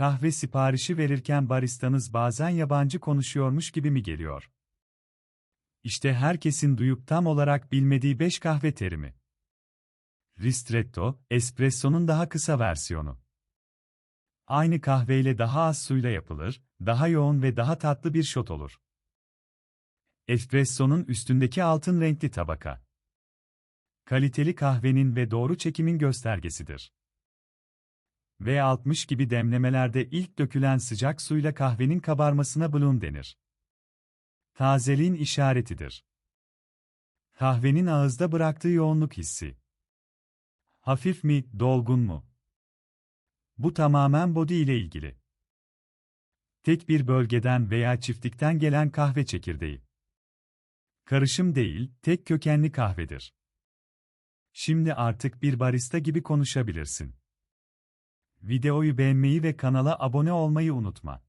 Kahve siparişi verirken baristanız bazen yabancı konuşuyormuş gibi mi geliyor? İşte herkesin duyup tam olarak bilmediği 5 kahve terimi. Ristretto, espresso'nun daha kısa versiyonu. Aynı kahveyle daha az suyla yapılır, daha yoğun ve daha tatlı bir şot olur. Espresso'nun üstündeki altın renkli tabaka. Kaliteli kahvenin ve doğru çekimin göstergesidir. V60 gibi demlemelerde ilk dökülen sıcak suyla kahvenin kabarmasına bloom denir. Tazeliğin işaretidir. Kahvenin ağızda bıraktığı yoğunluk hissi. Hafif mi, dolgun mu? Bu tamamen body ile ilgili. Tek bir bölgeden veya çiftlikten gelen kahve çekirdeği. Karışım değil, tek kökenli kahvedir. Şimdi artık bir barista gibi konuşabilirsin. Videoyu beğenmeyi ve kanala abone olmayı unutma.